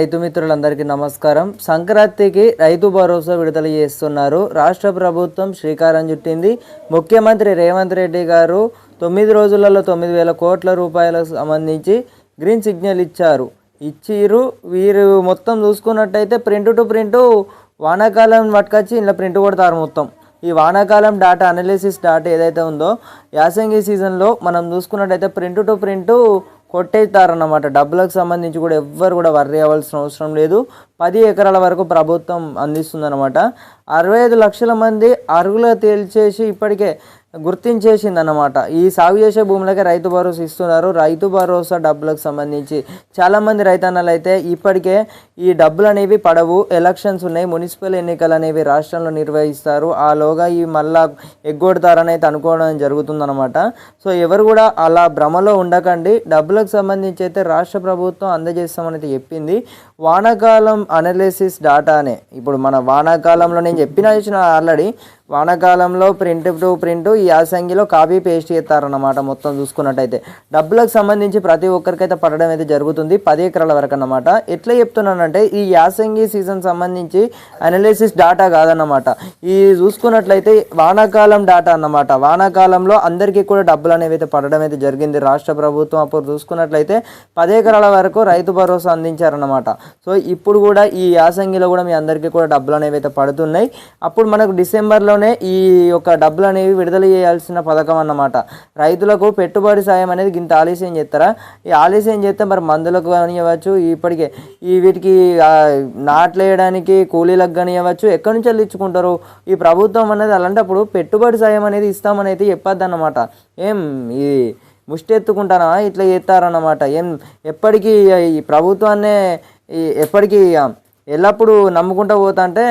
రైతు మిత్రులందరికీ నమస్కారం. సంక్రాంతికి రైతు భరోసా విడుదల చేస్తున్నారు. రాష్ట్ర ప్రభుత్వం శ్రీకారం చుట్టింది. ముఖ్యమంత్రి రేవంత్ రెడ్డి గారు తొమ్మిది రోజులలో తొమ్మిది వేల కోట్ల రూపాయలకు సంబంధించి గ్రీన్ సిగ్నల్ ఇచ్చారు. ఇచ్చిరు వీరు మొత్తం చూసుకున్నట్టయితే ప్రింట్ టు ప్రింట్ వానాకాలం పట్టుకొచ్చి ఇలా ప్రింట్ కొడతారు మొత్తం. ఈ వానాకాలం డాటా అనాలిసిస్ డాటా ఏదైతే ఉందో యాసంగి సీజన్లో మనం చూసుకున్నట్టయితే ప్రింట్ టు ప్రింట్ కొట్టేస్తారన్నమాట. డబ్బులకు సంబంధించి కూడా ఎవ్వరు కూడా వర్రీ అవ్వాల్సిన అవసరం లేదు. పది ఎకరాల వరకు ప్రభుత్వం అందిస్తుందన్నమాట. అరవై ఐదు లక్షల మంది అర్హులు తేల్చేసి ఇప్పటికే గుర్తించేసింది అన్నమాట ఈ సాగు చేసే భూములకే రైతు భరోసా ఇస్తున్నారు. రైతు భరోసా డబ్బులకు సంబంధించి చాలామంది రైతన్నలు అయితే ఇప్పటికే ఈ డబ్బులు అనేవి పడవు. ఎలక్షన్స్ ఉన్నాయి. మున్సిపల్ ఎన్నికలు అనేవి రాష్ట్రంలో నిర్వహిస్తారు. ఆలోగా ఈ మళ్ళా ఎగ్గొడతారని అయితే అనుకోవడం జరుగుతుందన్నమాట. సో ఎవరు కూడా అలా భ్రమలో ఉండకండి. డబ్బులకు సంబంధించి అయితే రాష్ట్ర ప్రభుత్వం అందజేస్తామని అయితే చెప్పింది. వానాకాలం అనాలిసిస్ డాటానే ఇప్పుడు మన వానాకాలంలో నేను చెప్పిన ఆల్రెడీ వానాకాలంలో ప్రింట్ టు ప్రింట్ ఈ యాసంగిలో కాపీ పేస్ట్ చేస్తారన్నమాట మొత్తం చూసుకున్నట్టయితే. డబ్బులకు సంబంధించి ప్రతి ఒక్కరికైతే పడడం అయితే జరుగుతుంది. పది ఎకరాల వరకు అన్నమాట ఎట్లా చెప్తున్నానంటే ఈ యాసంగి సీజన్ సంబంధించి అనాలిసిస్ డాటా కాదన్నమాట. ఈ చూసుకున్నట్లయితే వానాకాలం డాటా అన్నమాట. వానాకాలంలో అందరికీ కూడా డబ్బులు అనేవి అయితే పడడం అయితే జరిగింది. రాష్ట్ర ప్రభుత్వం అప్పుడు చూసుకున్నట్లయితే పది ఎకరాల వరకు రైతు భరోసా అందించారన్నమాట. సో ఇప్పుడు కూడా ఈ యాసంగిలో కూడా మీ అందరికీ కూడా డబ్బులు అనేవి అయితే పడుతున్నాయి. అప్పుడు మనకు డిసెంబర్లో త్వరలోనే ఈ యొక్క డబ్బులు అనేవి విడుదల చేయాల్సిన పథకం అన్నమాట. రైతులకు పెట్టుబడి సాయం అనేది ఇంత ఆలస్యం చేస్తారా? ఈ ఆలస్యం చేస్తే మరి మందులకు కానివ్వచ్చు ఇప్పటికే ఈ వీటికి నాట్లేయడానికి నాట్లు వేయడానికి కూలీలకు కానివ్వచ్చు ఎక్కడి నుంచి వెళ్ళి ఇచ్చుకుంటారు ఈ ప్రభుత్వం అనేది అలాంటప్పుడు పెట్టుబడి సాయం అనేది ఇస్తామని అయితే చెప్పొద్దు అన్నమాట ఏం ఈ ముష్టెత్తుకుంటానా ఇట్లా చేస్తారన్నమాట. ఏం ఎప్పటికీ ఈ ప్రభుత్వాన్నే ఎప్పటికీ ఎల్లప్పుడూ నమ్ముకుంటూ పోతా అంటే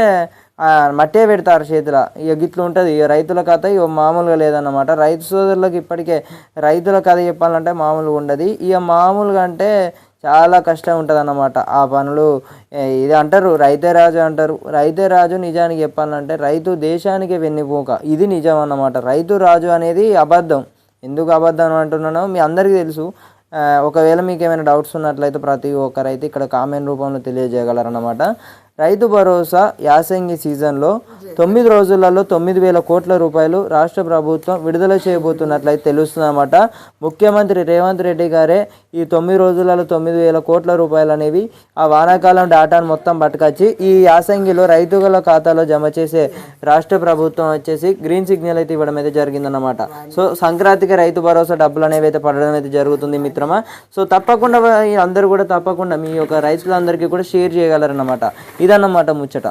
మట్టే పెడతారు చేతిలో. ఇక గిట్లు ఉంటుంది. ఇక రైతుల కథ ఇక మామూలుగా లేదన్నమాట. రైతు సోదరులకు ఇప్పటికే రైతుల కథ చెప్పాలంటే మామూలుగా ఉండదు. ఇక మామూలుగా అంటే చాలా కష్టం ఉంటుంది అన్నమాట ఆ పనులు. ఇది అంటారు రైతే రాజు అంటారు. రైతే రాజు నిజానికి చెప్పాలంటే రైతు దేశానికి వెన్నుపోక. ఇది నిజం అన్నమాట రైతు రాజు అనేది అబద్ధం. ఎందుకు అబద్ధం అంటున్నానో మీ అందరికీ తెలుసు. ఒకవేళ మీకు ఏమైనా డౌట్స్ ఉన్నట్లయితే ప్రతి ఒక్కరైతే ఇక్కడ కామెంట్ రూపంలో తెలియజేయగలరన్నమాట. రైతు భరోసా యాసంగి సీజన్లో తొమ్మిది రోజులలో తొమ్మిది వేల కోట్ల రూపాయలు రాష్ట్ర ప్రభుత్వం విడుదల చేయబోతున్నట్లయితే తెలుస్తుందన్నమాట. ముఖ్యమంత్రి రేవంత్ రెడ్డి గారే ఈ తొమ్మిది రోజులలో తొమ్మిది వేల కోట్ల రూపాయలు అనేవి ఆ వానాకాలం డాటాను మొత్తం పట్టుకొచ్చి ఈ యాసంగిలో రైతుల ఖాతాలో జమ చేసే రాష్ట్ర ప్రభుత్వం వచ్చేసి గ్రీన్ సిగ్నల్ అయితే ఇవ్వడం అయితే జరిగిందన్నమాట. సో సంక్రాంతికి రైతు భరోసా డబ్బులు అనేవి అయితే పడడం అయితే జరుగుతుంది మిత్రమా? సో తప్పకుండా అందరూ కూడా తప్పకుండా మీ యొక్క రైతులందరికీ కూడా షేర్ చేయగలరన్నమాట. ఇదన్నమాట ముచ్చట.